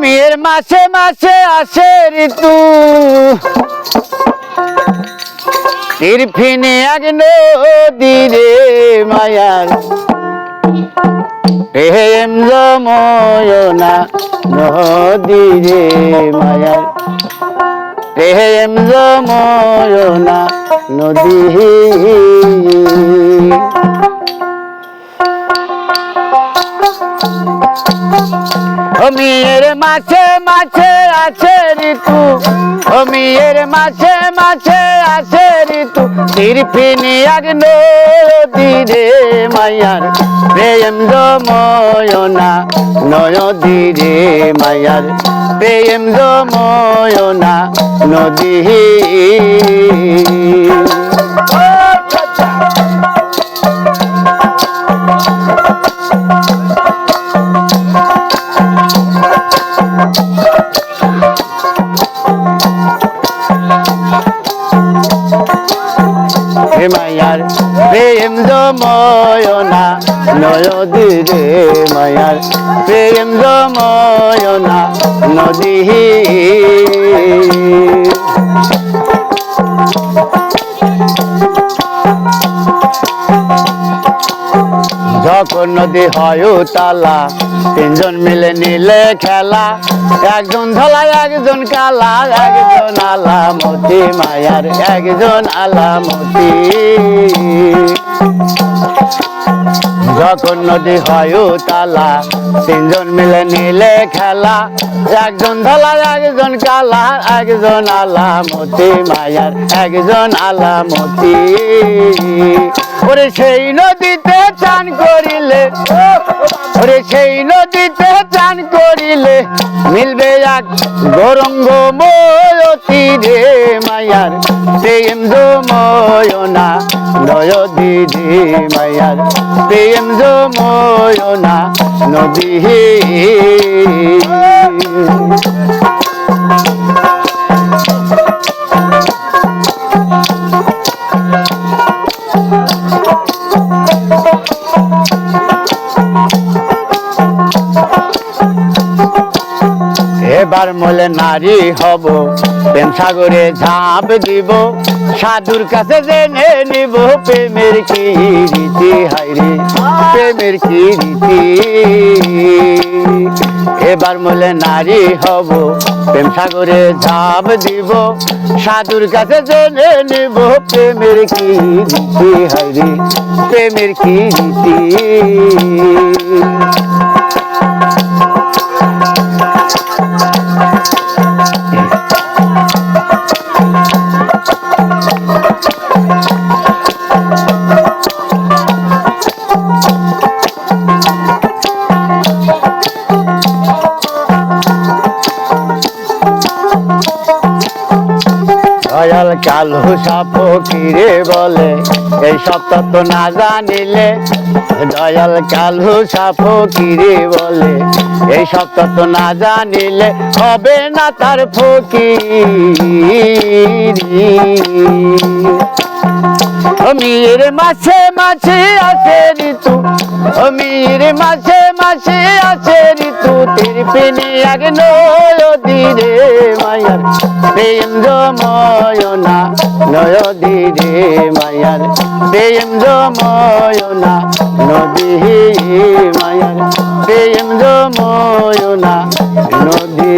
মেয়ের মাসে মাসে আসে ঋতু। তীরফিনে এক নদী রে মায়ার। প্রেম জময়না নদী রে মায়ার। প্রেম জময়না নদী অমিয়ের মাছে মাছে আছে ঋতু। অমিয়ের মাছে মাছে আছে ঋতু। তিরপিনি আগ নদী রে মায়ার। প্রেম জময়না নদী রে মায়ার। প্রেম জময়না নদী। হে মায়ার প্রেম জময়না নদী রে মায়ার প্রেম জময়না নদী নদী হয় তালা তিনজন মিলে নিলে খেলা। একজন ধলা একজন কালা, একজন আলামতি মায়ার, একজন আলামতি যখন নদী হয় তালা তিনজন মিলে নিলে খেলা। একজন ধলা একজন কালা, একজন আলামতি মায়ার, একজন আলামতি ওরে সেই নদীতে চান করিলে ওরে সেই নদীতে চান করিলে, মিলবে এক গরঙ্গ ময়তি রে মায়ার প্রেম জময়না নয়দি রে মায়ার প্রেম জময়না নদী এবার মলে নারী হব। প্রেম সাগরে ঝাঁপ দিব। সাধুর কাছে জেনে নিব প্রেমের কি রীতি। হাইরে প্রেমের কি রীতি। এবার মলে নারী হব। প্রেম সাগরে ঝাঁপ দিব। সাধুর কাছে জেনে নিব প্রেমের কি রীতি। হাইরে প্রেমের কি রীতি। দয়াল কালু সাপ কিরে বলে? এই সব তত্ত্ব না জানিলে। দয়াল কালু সাপ কিরে বলে? এই সব তত্ত্ব না জানিলে হবে না তার ফকিরি। অমির মাছে আছে ঋতু। অমির মাছে মাছে আছে ঋতু। তিরপিনি আগ নদী রে মায়ার প্রেম জময়না নদী রে মায়ার প্রেম জময়না নদী মায়ার প্রেম জময়না নদী